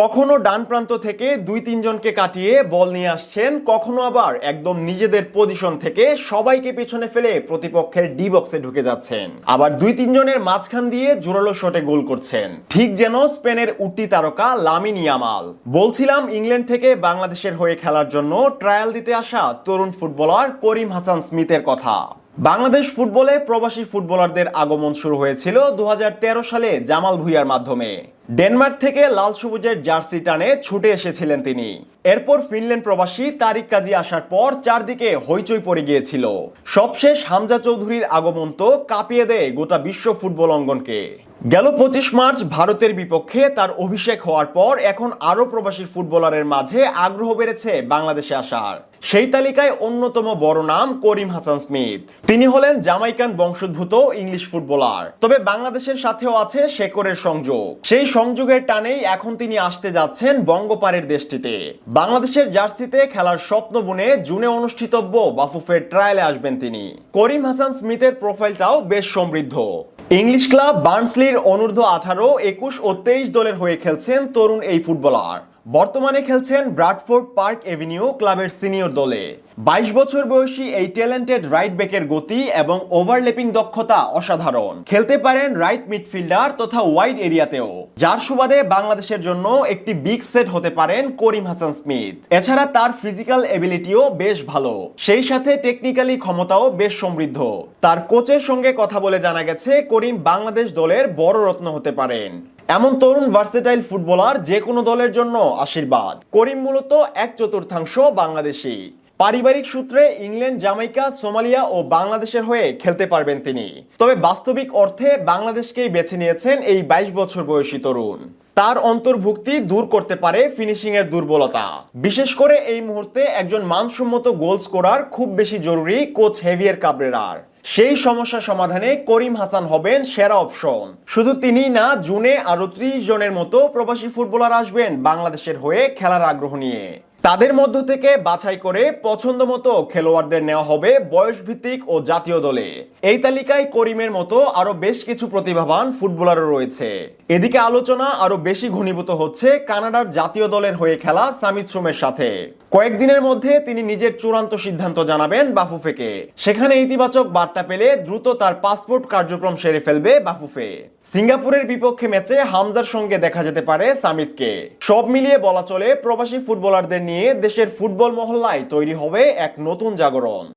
কখনো ডান প্রান্ত থেকে দুই তিনজনকে কাটিয়ে বল নিয়ে আসছেন, কখনো আবার একদম নিজেদের পজিশন থেকে সবাইকে পেছনে ফেলে প্রতিপক্ষের ডি বক্সে ঢুকে যাচ্ছেন। আবার দুই তিনজনের মাঝখান দিয়ে জোরালো শটে গোল করছেন। ঠিক যেন স্পেনের উঠতি তারকা লামিন ইয়ামাল। বলছিলাম ইংল্যান্ড থেকে বাংলাদেশের হয়ে খেলার জন্য ট্রায়াল দিতে আসা তরুণ ফুটবলার করিম হাসান স্মিথের কথা। বাংলাদেশ ফুটবলে প্রবাসী ফুটবলারদের আগমন শুরু হয়েছিল দু হাজার তেরো সালে জামাল ভুইয়ার মাধ্যমে। ডেনমার্ক থেকে লাল সবুজের জার্সি টানে ছুটে এসেছিলেন তিনি। এরপর ফিনল্যান্ড প্রবাসী তারিক কাজী আসার পর চারদিকে হইচই পড়ে গিয়েছিল। সবশেষ হামজা চৌধুরীর আগমন তো কাঁপিয়ে দেয় গোটা বিশ্ব ফুটবল অঙ্গনকে। গেল পঁচিশ মার্চ ভারতের বিপক্ষে তার অভিষেক হওয়ার পর এখন আরও প্রবাসী ফুটবলারের মাঝে আগ্রহ বেড়েছে বাংলাদেশে আসার। সেই তালিকায় অন্যতম বড় নাম করিম হাসান স্মিথ। তিনি হলেন জামাইকান বংশোদ্ভূত ইংলিশ ফুটবলার। তবে বাংলাদেশের সাথেও আছে শেকরের সংযোগ। সেই সংযোগের টানেই এখন তিনি আসতে যাচ্ছেন বঙ্গপারের দেশটিতে। বাংলাদেশের জার্সিতে খেলার স্বপ্ন বুনে জুনে অনুষ্ঠিতব্য বাফুফের ট্রায়ালে আসবেন তিনি। করিম হাসান স্মিথের প্রোফাইলটাও বেশ সমৃদ্ধ। ইংলিশ ক্লাব বার্নসলির অনূর্ধ্ব আঠারো একুশ ও তেইশ দলের হয়ে খেলছেন তরুণ এই ফুটবলার। বর্তমানে খেলছেন ব্রাডফোর্ড পার্ক এভিনিউ ক্লাবের সিনিয়র দলে। বাইশ বছর বয়সী এই ট্যালেন্টেড রাইট ব্যাকের গতি এবং ওভারলেপিং দক্ষতা অসাধারণ। খেলতে পারেন রাইট মিডফিল্ডার তথা ওয়াইড এরিয়াতেও। যার সুবাদে বাংলাদেশের জন্য একটি বিগ সেট হতে পারেন করিম হাসান স্মিথ। এছাড়া তার ফিজিক্যাল এবিলিটিও বেশ ভালো। সেই সাথে টেকনিক্যালি ক্ষমতাও বেশ সমৃদ্ধ। তার কোচের সঙ্গে কথা বলে জানা গেছে, করিম বাংলাদেশ দলের বড় রত্ন হতে পারেন। এমন তরুণ ভার্সেটাইল ফুটবলার যে কোনো দলের জন্য আশীর্বাদ। করিম মূলত এক চতুর্থাংশ বাংলাদেশি। পারিবারিক সূত্রে ইংল্যান্ড, জামাইকা, সোমালিয়া ও বাংলাদেশের হয়ে খেলতে পারবেন তিনি। তবে বাস্তবিক অর্থে বাংলাদেশকেই বেছে নিয়েছেন এই বাইশ বছর বয়সী তরুণ। তার অন্তর্ভুক্তি দূর করতে পারে ফিনিশিং এর দুর্বলতা। বিশেষ করে এই মুহূর্তে একজন মানসম্মত গোল স্কোরার খুব বেশি জরুরি কোচ হেভিয়ার কাবরেরার সেই সমস্যা সমাধানে করিম হাসান হবেন সেরা অপশন শুধু তিনি না, জুনে আরও ত্রিশ জনের মতো প্রবাসী ফুটবলার আসবেন বাংলাদেশের হয়ে খেলার আগ্রহ নিয়ে। তাদের মধ্য থেকে বাছাই করে পছন্দ মতো খেলোয়াড়দের নেওয়া হবে বয়স ভিত্তিক ও জাতীয় দলে। এই তালিকায় করিমের মতো আরও বেশ কিছু প্রতিভাবান ফুটবলারও রয়েছে। এদিকে আলোচনা আরও বেশি ঘনীভূত হচ্ছে কানাডার জাতীয় দলের হয়ে খেলা সামিত সোমের সাথে। কয়েকদিনের মধ্যে তিনি নিজের চূড়ান্ত সিদ্ধান্ত জানাবেন বাফুফেকে। সেখানে ইতিবাচক বার্তা পেলে দ্রুত তার পাসপোর্ট কার্যক্রম সেরে ফেলবে বাফুফে। সিঙ্গাপুরের বিপক্ষে ম্যাচে হামজার সঙ্গে দেখা যেতে পারে সামিতকে। সব মিলিয়ে বলা চলে প্রবাসী ফুটবলারদের নিয়ে দেশের ফুটবল মহল্লায় তৈরি হবে এক নতুন জাগরণ।